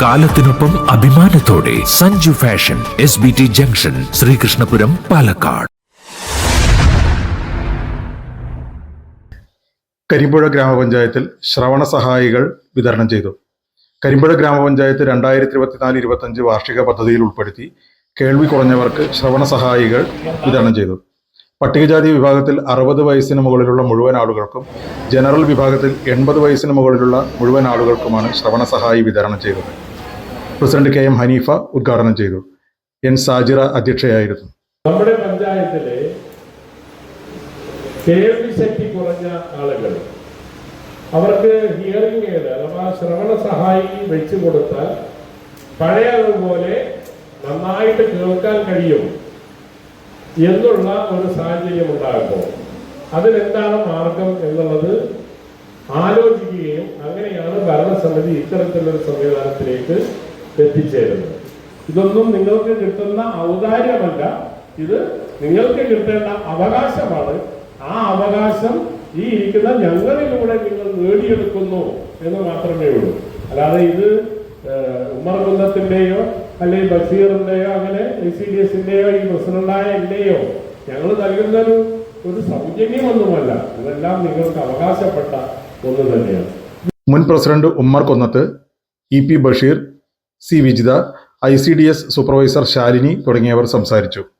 കാലത്തിനൊപ്പം അഭിമാനത്തോടെ Sanju fashion S B T junction Sreekrishnapuram Palakkad. Karimpuzha ഗ്രാമപഞ്ചായത്തിൽ ശ്രവണ സഹായികൾ വിതരണം ചെയ്തു. കരിമ്പുഴ ഗ്രാമപഞ്ചായത്ത് രണ്ടായിരത്തി ഇരുപത്തിനാല് ഇരുപത്തഞ്ച് വാർഷിക പദ്ധതിയിൽ ഉൾപ്പെടുത്തി കേൾവി കുറഞ്ഞവർക്ക് ശ്രവണ സഹായികൾ വിതരണം ചെയ്തു. പട്ടികജാതി വിഭാഗത്തിൽ അറുപത് വയസ്സിന് മുകളിലുള്ള മുഴുവൻ ആളുകൾക്കും ജനറൽ വിഭാഗത്തിൽ എൺപത് വയസ്സിന് മുകളിലുള്ള മുഴുവൻ ആളുകൾക്കുമാണ് ശ്രവണ സഹായി വിതരണം ചെയ്തത്. പ്രസിഡന്റ് കെ എം ഹനീഫ ഉദ്ഘാടനം ചെയ്തു. എൻ സാജിറ അധ്യക്ഷയായിരുന്നു. നമ്മുടെ പഞ്ചായത്തിലെ കേൾവിശക്തി കുറഞ്ഞ ആളുകൾ അവർക്ക് ഹിയറിംഗ് എയ്ഡ് അഥവാ ശ്രവണ സഹായി വെച്ചു കൊടുത്താൽ പഴയ പഴയതുപോലെ നന്നായിട്ട് കേൾക്കാൻ കഴിയും എന്നുള്ള ഒരു സാഹചര്യം ഉണ്ടാകുമ്പോൾ അതിനെന്താണ് മാർഗം എന്നുള്ളത് ആലോചിക്കുകയും അങ്ങനെയാണ് ഭരണസമിതി ഇത്തരത്തിലൊരു സംവിധാനത്തിലേക്ക് എത്തിച്ചേരുന്നത് ഇതൊന്നും നിങ്ങൾക്ക് കിട്ടുന്ന ഔദാര്യമല്ല. ഇത് നിങ്ങൾക്ക് കിട്ടേണ്ട അവകാശമാണ്. ആ അവകാശം ഈ ഇരിക്കുന്ന ഞങ്ങളിലൂടെ നിങ്ങൾ നേടിയെടുക്കുന്നു എന്ന് മാത്രമേ ഉള്ളൂ. അല്ലാതെ ഇത് ഉമർ ഉമ്മർ കുന്നത്തിന്റെയോ അല്ലെങ്കിൽ ബഷീറിന്റെയോ അങ്ങനെ എ സി ഡി എസിന്റെയോ ഈ പ്രസിഡന്റായ എന്റെയോ ഞങ്ങൾ നൽകുന്നൊരു ഒരു സൗജന്യമൊന്നുമല്ല. ഇതെല്ലാം നിങ്ങൾക്ക് അവകാശപ്പെട്ട ഒന്ന് തന്നെയാണ്. മുൻ president Ummer Konnath E P Basheer C. Vijitha I. C. D. S. Supervisor Shalini തുടങ്ങിയവർ സംസാരിച്ചു.